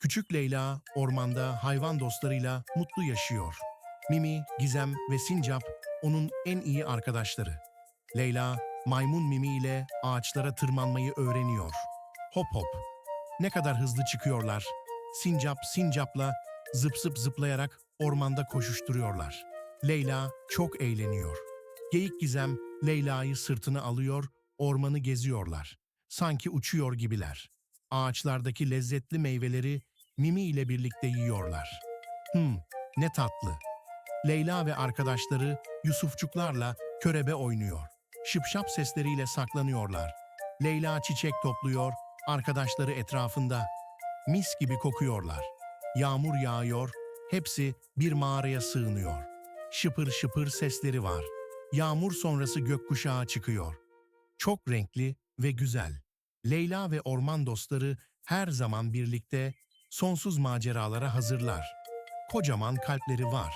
Küçük Leyla ormanda hayvan dostlarıyla mutlu yaşıyor. Mimi, Gizem ve Sincap onun en iyi arkadaşları. Leyla, maymun Mimi ile ağaçlara tırmanmayı öğreniyor. Hop hop. Ne kadar hızlı çıkıyorlar. Sincap, Sincap'la zıp zıp zıplayarak ormanda koşuşturuyorlar. Leyla çok eğleniyor. Geyik Gizem, Leyla'yı sırtına alıyor, ormanı geziyorlar. Sanki uçuyor gibiler. Ağaçlardaki lezzetli meyveleri Mimi ile birlikte yiyorlar. Hmm, ne tatlı. Leyla ve arkadaşları Yusufçuklarla körebe oynuyor. Şıpşap sesleriyle saklanıyorlar. Leyla çiçek topluyor, arkadaşları etrafında. Mis gibi kokuyorlar. Yağmur yağıyor, hepsi bir mağaraya sığınıyor. Şıpır şıpır sesleri var. Yağmur sonrası gökkuşağı çıkıyor. Çok renkli ve güzel. Leyla ve orman dostları her zaman birlikte sonsuz maceralara hazırlar. Kocaman kalpleri var.